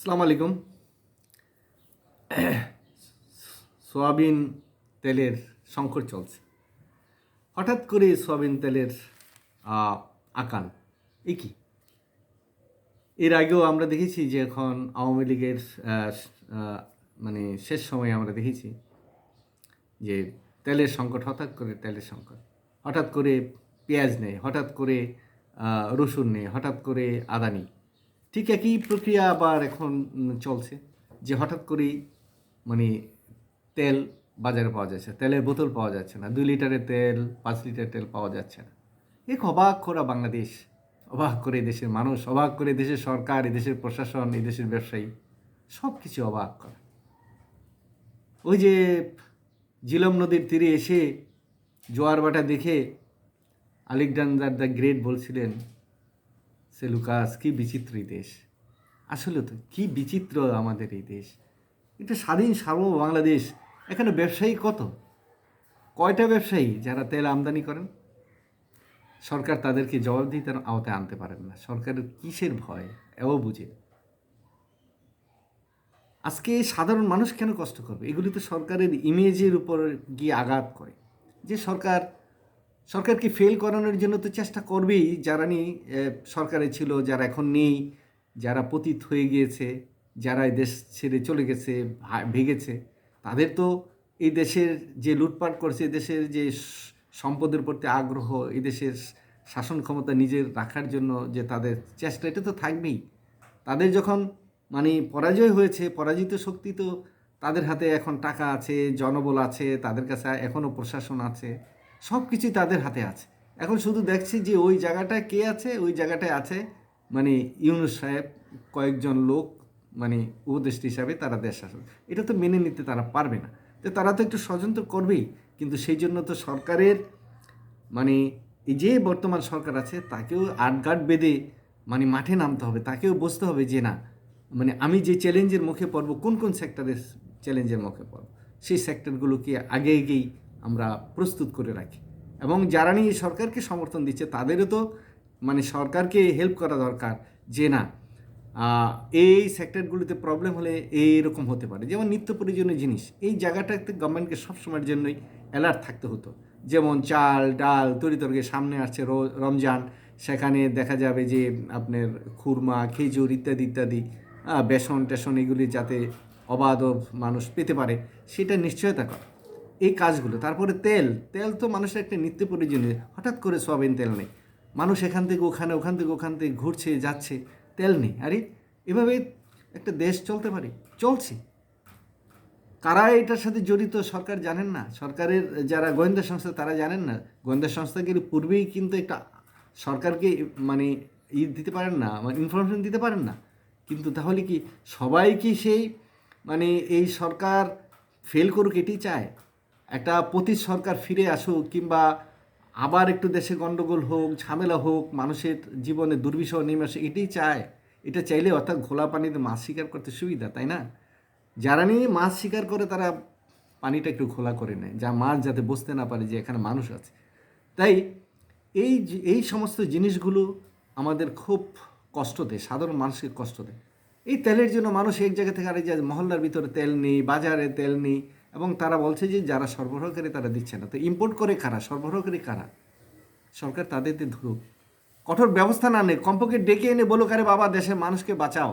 আসসালামু আলাইকুম। সোয়াবিন তেলের সংকট চলছে। হঠাৎ করে সোয়াবিন তেলের আকাল এ কি এর আগেও আমরা দেখেছি যে এখন আওয়ামী লীগের মানে শেষ সময়ে আমরা দেখেছি যে তেলের সংকট, হঠাৎ করে তেলের সংকট। হঠাৎ করে পেঁয়াজ নেই, হঠাৎ করে রসুন নেই, হঠাৎ করে আদা নেই। ঠিক একই প্রক্রিয়া আবার এখন চলছে যে হঠাৎ করেই মানে তেল বাজারে পাওয়া যাচ্ছে তেলের বোতল পাওয়া যাচ্ছে না, দুই লিটারের তেল, পাঁচ লিটার তেল পাওয়া যাচ্ছে না। এক অবাক করা বাংলাদেশ, অবাক করে দেশের মানুষ, অবাক করে দেশের সরকার দেশের প্রশাসন, এই দেশের ব্যবসায়ী সব কিছু অবাক করা। ওই যে জিলম নদীর তীরে এসে জোয়ার বাটা দেখে আলেকজান্ডার দ্য গ্রেট বলছিলেন সেলুকাস কি বিচিত্র এই দেশ। আসলে তো কি বিচিত্র আমাদের এই দেশ। এটা স্বাধীন সার্ব বাংলাদেশ। এখানে ব্যবসায়ী কত? কয়টা ব্যবসায়ী যারা তেল আমদানি করেন? সরকার তাদেরকে জবাব জবাবদিহিতার আওতায় আনতে পারেন না। সরকারের কিসের ভয়? এও বুঝে আজকে সাধারণ মানুষ কেন কষ্ট করবে? এগুলি তো সরকারের ইমেজের উপর গিয়ে আঘাত করে। যে সরকার সরকারকে ফেল করানোর জন্য তো চেষ্টা করবেই? যারা নি সরকারে ছিল, যারা এখন নেই, যারা পতিত হয়ে গিয়েছে, যারা এই দেশ ছেড়ে চলে গেছে ভেগেছে, তাদের তো এই দেশের যে লুটপাট করছে দেশের যে সম্পদের প্রতি আগ্রহ, এই দেশের শাসন ক্ষমতা নিজের রাখার জন্য যে তাদের চেষ্টা, এটা তো থাকবেই। তাদের যখন মানে পরাজয় হয়েছে, পরাজিত শক্তি তো তাদের হাতে এখন টাকা আছে, জনবল আছে, তাদের কাছে এখনও প্রশাসন আছে। সব কিছুই তাদের হাতে আছে। এখন শুধু দেখছি যে ওই জায়গাটায় কে আছে, ওই জায়গাটায় আছে মানে ইউনুস সাহেব, কয়েকজন লোক মানে উপদেষ্টা হিসাবে তারা দেশ শাসন। এটা তো মেনে নিতে তারা পারবে না। তো তারা তো একটু ষড়যন্ত্র করবেই, কিন্তু সেই জন্য তো সরকারের মানে এই যে বর্তমান সরকার আছে, তাকেও আটগাট বেঁধে মানে মাঠে নামতে হবে, তাকেও বুঝতে হবে যে না মানে আমি যে চ্যালেঞ্জের মুখে পড়ব, কোন কোন সেক্টরের চ্যালেঞ্জের মুখে পড়ব, সেই সেক্টরগুলোকে আগে আগেই আমরা প্রস্তুত করে রাখি। এবং যারা নিয়ে সরকারকে সমর্থন দিচ্ছে, তাদেরও তো মানে সরকারকে হেল্প করা দরকার যে না এই সেক্টরগুলিতে প্রবলেম হলে এইরকম হতে পারে। যেমন নিত্য প্রয়োজনীয় জিনিস, এই জায়গাটাতে গভর্নমেন্টকে সবসময়ের জন্যই অ্যালার্ট থাকতে হতো। যেমন চাল, ডাল, তরিতরকে সামনে আসছে রমজান, সেখানে দেখা যাবে যে আপনার খুরমা, খেজুর ইত্যাদি ইত্যাদি বেসন টেসন এগুলি যাতে অবাধ মানুষ পেতে পারে, সেটা নিশ্চয়তা করা। এই কাজগুলো। তারপরে তেল। তেল তো মানুষের একটা নিত্য প্রয়োজনীয়। হঠাৎ করে সয়াবিন তেল নেই। মানুষ এখান থেকে ওখানে, ওখান থেকে ওখান থেকে ঘুরছে, যাচ্ছে, তেল নেই। আরে, এভাবে একটা দেশ চলতে পারে? চলছে। কারা এটার সাথে জড়িত সরকার জানেন না? সরকারের যারা গোয়েন্দা সংস্থা, তারা জানেন না? গোয়েন্দা সংস্থাগুলি পূর্বেই কিন্তু একটা সরকারকে মানে ই দিতে পারেন না মানে ইনফরমেশন দিতে পারেন না। কিন্তু তাহলে কি সবাই কি সেই মানে এই সরকার ফেল করুক এটি চায়? একটা পতি সরকার ফিরে আসুক কিংবা আবার একটু দেশে গণ্ডগোল হোক, ঝামেলা হোক, মানুষের জীবনে দুর্বিষহ নেমে আসে, এটাই চায়। এটা চাইলে অর্থাৎ ঘোলা পানিতে মাছ শিকার করতে সুবিধা, তাই না? যারা নিয়ে মাছ শিকার করে তারা পানিটা একটু খোলা করে নেয়, যা মাছ যাতে বুঝতে না পারে যে এখানে মানুষ আছে। তাই এই এই সমস্ত জিনিসগুলো আমাদের খুব কষ্ট দেয়, সাধারণ মানুষকে কষ্ট দেয়। এই তেলের জন্য মানুষ এক জায়গা থেকে আরেক জায়গায়, মহল্লার ভিতরে তেল নেই, বাজারে তেল নেই এবং তারা বলছে যে যারা সরবরাহকারী তারা দিচ্ছে না। তো ইম্পোর্ট করে কারা? সরবরাহকারী কারা? সরকার তাদেরকে ধরুক কঠোর ব্যবস্থা না নেই কমপক্ষে ডেকে এনে বলো কারে বাবা, দেশের মানুষকে বাঁচাও।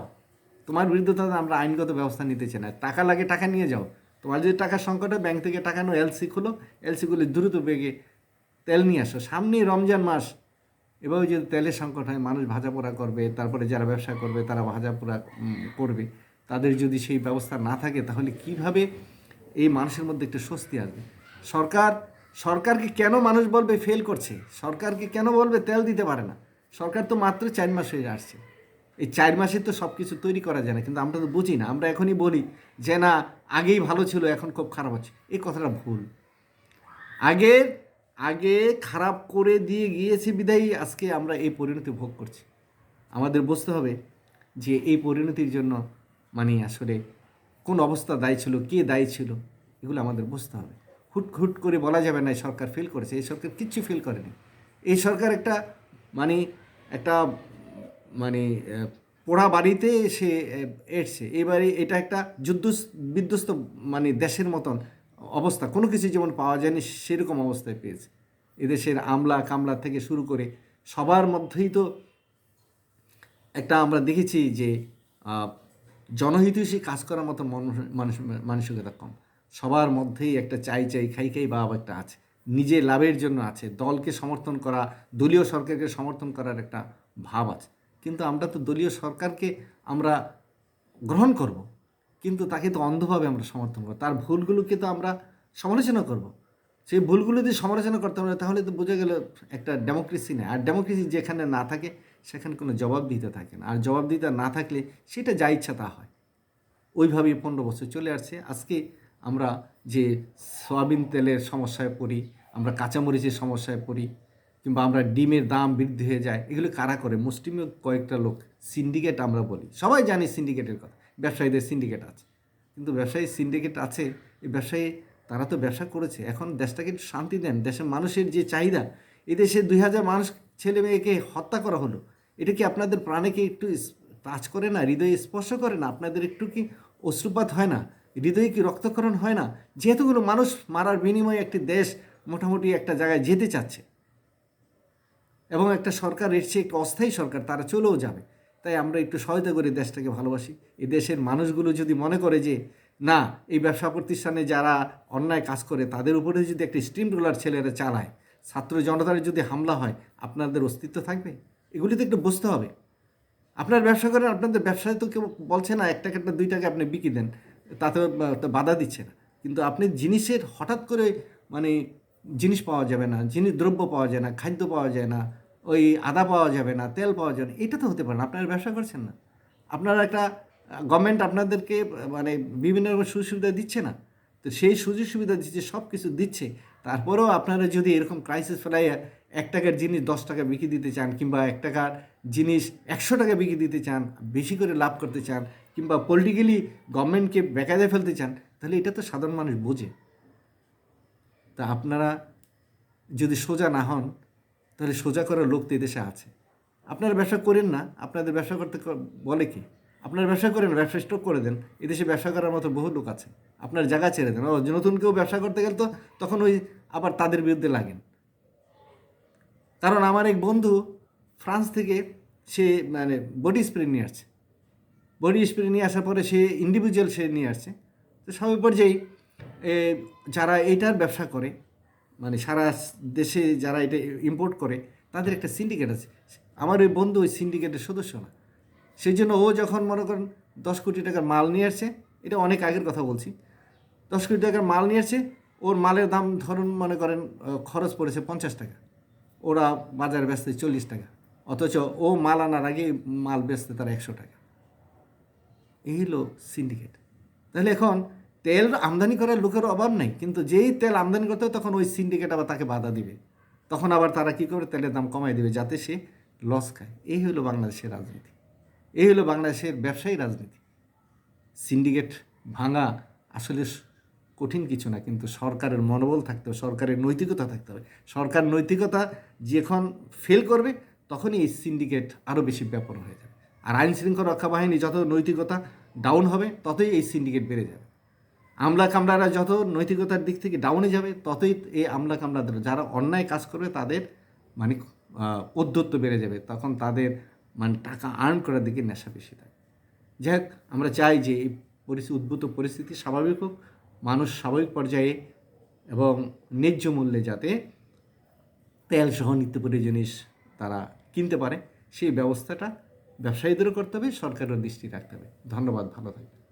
তোমার বিরুদ্ধে তো আমরা আইনগত ব্যবস্থা নিতে চাই না। টাকা লাগে টাকা নিয়ে যাও। তোমার যদি টাকার সংকট হয় ব্যাংক থেকে টাকা নো এলসি খুলো। এলসি খুলে দ্রুত বেগে তেল নিয়ে আসো। সামনেই রমজান মাস। এভাবে যদি তেলের সংকট হয়, মানুষ ভাজা পোড়া করবে, তারপরে যারা ব্যবসা করবে, তারা ভাজা পোড়া করবে। তাদের যদি সেই ব্যবস্থা না থাকে, তাহলে কীভাবে এই মানুষের মধ্যে একটু স্বস্তি আসবে। সরকার, সরকারকে কেন মানুষ বলবে ফেল করছে? সরকারকে কেন বলবে তেল দিতে পারে না? সরকার তো মাত্র চার মাস হয়ে আসছে। এই চার মাসে তো সব কিছু তৈরি করা যায় না, কিন্তু আমরা তো বুঝি না। আমরা এখনই বলি যে, না, আগেই ভালো ছিল, এখন খুব খারাপ হচ্ছে। এই কথাটা ভুল। আগে আগে খারাপ করে দিয়ে গিয়েছে বিদায়ী, আজকে আমরা এই পরিণতি ভোগ করছি। আমাদের বুঝতে হবে যে, এই পরিণতির জন্য মানে আসলে কোন অবস্থা দায়ী ছিল, কে দায়ী ছিল, এগুলো আমাদের বুঝতে হবে। হুট হুট করে বলা যাবে না এই সরকার ফেল করেছে, এই সরকার কিচ্ছু ফেল করেনি। এই সরকার একটা মানে একটা মানে পোড়া বাড়িতে সে এসছে। এবারে এটা একটা যুদ্ধ, বিধ্বস্ত মানে দেশের মতন অবস্থা। কোনো কিছু যেমন পাওয়া যায়নি, সেরকম অবস্থায় পেয়েছে। এদেশের আমলা কামলা থেকে শুরু করে সবার মধ্যেই তো একটা আমরা দেখেছি যে জনহিতৈষী কাজ করার মতো মানুষ- মানসিকতা কম। সবার মধ্যেই একটা চাই চাই, খাই খাই ভাব একটা আছে। নিজে লাভের জন্য আছে। দলকে সমর্থন করা, দলীয় সরকারকে সমর্থন করার একটা ভাব আছে। কিন্তু আমরা তো দলীয় সরকারকে আমরা গ্রহণ করব। কিন্তু তাকে তো অন্ধভাবে আমরা সমর্থন করব। তার ভুলগুলোকে তো আমরা সমালোচনা করব। সেই ভুলগুলো যদি সমালোচনা করতে আমরা তাহলে তো বোঝা গেল একটা ডেমোক্রেসি নেই। আর ডেমোক্রেসি যেখানে না থাকে সেখানে কোনো জবাব দিতে থাকে না। আর জবাবদিহিতা না থাকলে সেটা যা ইচ্ছা তা হয়। ওইভাবেই পনেরো বছর চলে আসছে। আজকে আমরা যে সয়াবিন তেলের সমস্যায় পড়ি, আমরা কাঁচামরিচের সমস্যায় পড়ি, কিংবা আমরা ডিমের দাম বৃদ্ধি হয়ে যায়, এগুলো কারা করে? মুসলিমীয় কয়েকটা লোক সিন্ডিকেট আমরা বলি। সবাই জানি সিন্ডিকেটের কথা। ব্যবসায়ীদের সিন্ডিকেট আছে। কিন্তু ব্যবসায়ী সিন্ডিকেট আছে, এই ব্যবসায়ী, তারা তো ব্যবসা করেছে। এখন দেশটাকে একটু শান্তি দেন। দেশের মানুষের যে চাহিদা, এদেশে দুই হাজার মানুষ ছেলে মেয়েকে হত্যা করা হলো, এটা কি আপনাদের প্রাণেকে একটু টাচ করে না, হৃদয়ে স্পর্শ করে না? আপনাদের একটু কি অশ্রুপাত হয় না? হৃদয়ে কি রক্তক্ষরণ হয় না? যেহেতুগুলো মানুষ মারার বিনিময়ে একটি দেশ মোটামুটি একটা জায়গায় যেতে চাচ্ছে এবং একটা সরকার এসছে একটু অস্থায়ী সরকার, তারা চলেও যাবে। তাই আমরা একটু সহায়তা করি দেশটাকে ভালোবাসি। এ দেশের মানুষগুলো যদি মনে করে যে, না, এই ব্যবসা প্রতিষ্ঠানে যারা অন্যায় কাজ করে, তাদের উপরে যদি একটি স্টিম রোলার ছেলেরা চালায় ছাত্র জনতার যদি হামলা হয়, আপনাদের অস্তিত্ব থাকবে? এগুলি তো একটু বুঝতে হবে। আপনার ব্যবসা করেন, আপনাদের ব্যবসায় তো কেউ বলছে না, এক টাকাটা, দুই টাকা আপনি বিক্রি দেন। তাতে বাধা দিচ্ছে না। কিন্তু আপনি জিনিসের হঠাৎ করে মানে জিনিস পাওয়া যাবে না, জিনিস, দ্রব্য পাওয়া যায় না, খাদ্য পাওয়া যায় না, ওই আদা পাওয়া যাবে না, তেল পাওয়া যাবে না, এটা তো হতে পারে না। আপনারা ব্যবসা করছেন না। আপনারা একটা গভর্নমেন্ট আপনাদেরকে মানে বিভিন্ন রকম সুযোগ সুবিধা দিচ্ছে না। তো সেই সুযোগ সুবিধা দিচ্ছে সব কিছু দিচ্ছে। তারপরেও আপনারা যদি এরকম ক্রাইসিস ফেলাইয়া এক টাকার জিনিস দশ টাকা বিক্রি দিতে চান কিংবা এক টাকার জিনিস একশো টাকা বিক্রি দিতে চান, বেশি করে লাভ করতে চান কিংবা পলিটিক্যালি গভর্নমেন্টকে বেকায়দায় ফেলতে চান, তাহলে এটা তো সাধারণ মানুষ বোঝে। তা আপনারা যদি সোজা না হন, তাহলে সোজা করার লোক তো এদেশে আছে। আপনারা ব্যবসা করেন না, আপনাদের ব্যবসা করতে বলে কি? আপনারা ব্যবসা করেন, ব্যবসা স্টক করে দেন। এদেশে ব্যবসা করার মতো বহু লোক আছে। আপনার জায়গা ছেড়ে দেন। ও নতুন কেউ ব্যবসা করতে গেলে তো তখন ওই আবার তাদের বিরুদ্ধে লাগেন। কারণ আমার এক বন্ধু ফ্রান্স থেকে সে মানে বডি স্প্রে নিয়ে আসছে। বডি স্প্রে নিয়ে আসার পরে সে ইন্ডিভিজুয়াল সে নিয়ে আসছে। তো সবাই পর্যায়ে যারা এইটার ব্যবসা করে মানে সারা দেশে যারা এটা ইম্পোর্ট করে, তাদের একটা সিন্ডিকেট আছে। আমার ওই বন্ধু ওই সিন্ডিকেটের সদস্য না। সেই জন্য ও যখন মনে করেন দশ কোটি টাকার মাল নিয়ে আসছে, এটা অনেক আগের কথা বলছি। দশ কোটি টাকার মাল নিয়ে আসছে, ওর মালের দাম ধরুন মনে করেন খরচ পড়েছে পঞ্চাশ টাকা। ওরা বাজারে বেচতে চল্লিশ টাকা, অথচ ও মাল আনার আগে মাল বেচতে তার একশো টাকা। এই হলো সিন্ডিকেট তাহলে এখন তেল আমদানি করার লোকের অভাব নেই, কিন্তু যেই তেল আমদানি করতে তখন ওই সিন্ডিকেট আবার তাকে বাধা দিবে। তখন আবার তারা কী করে তেলের দাম কমাই দিবে যাতে সে লস খায়। এই হলো বাংলাদেশের রাজনীতি। এই হলো বাংলাদেশের ব্যবসায়ী রাজনীতি। সিন্ডিকেট ভাঙা আসলে কঠিন কিছু না, কিন্তু সরকারের মনোবল থাকতে হবে, সরকারের নৈতিকতা থাকতে হবে। সরকার নৈতিকতা যখন ফেল করবে, তখনই এই সিন্ডিকেট আরও বেশি ব্যাপক হয়ে যাবে। আর আইন শৃঙ্খলা রক্ষা বাহিনী যত নৈতিকতা ডাউন হবে, ততই এই সিন্ডিকেট বেড়ে যাবে। আমলা কামলারা যত নৈতিকতার দিক থেকে ডাউনে যাবে, ততই এই আমলা কামলাদের যারা অন্যায় কাজ করবে, তাদের মানে ঔদ্ধত্য বেড়ে যাবে। তখন তাদের মানে টাকা আর্ন করার দিকে নেশা বেশি থাকে। যাই হোক আমরা চাই যে এই পরিস্থিতি উদ্ভূত পরিস্থিতি স্বাভাবিক হোক, মানুষ স্বাভাবিক পর্যায়ে এবং ন্যায্য মূল্যে যাতে তেল সহ নিত্য প্রয়োজনীয় জিনিস তারা কিনতে পারে, সেই ব্যবস্থাটা ব্যবসায়ীদেরও করতে হবে, সরকারেরও দৃষ্টি রাখতে হবে। ধন্যবাদ, ভালো থাকবে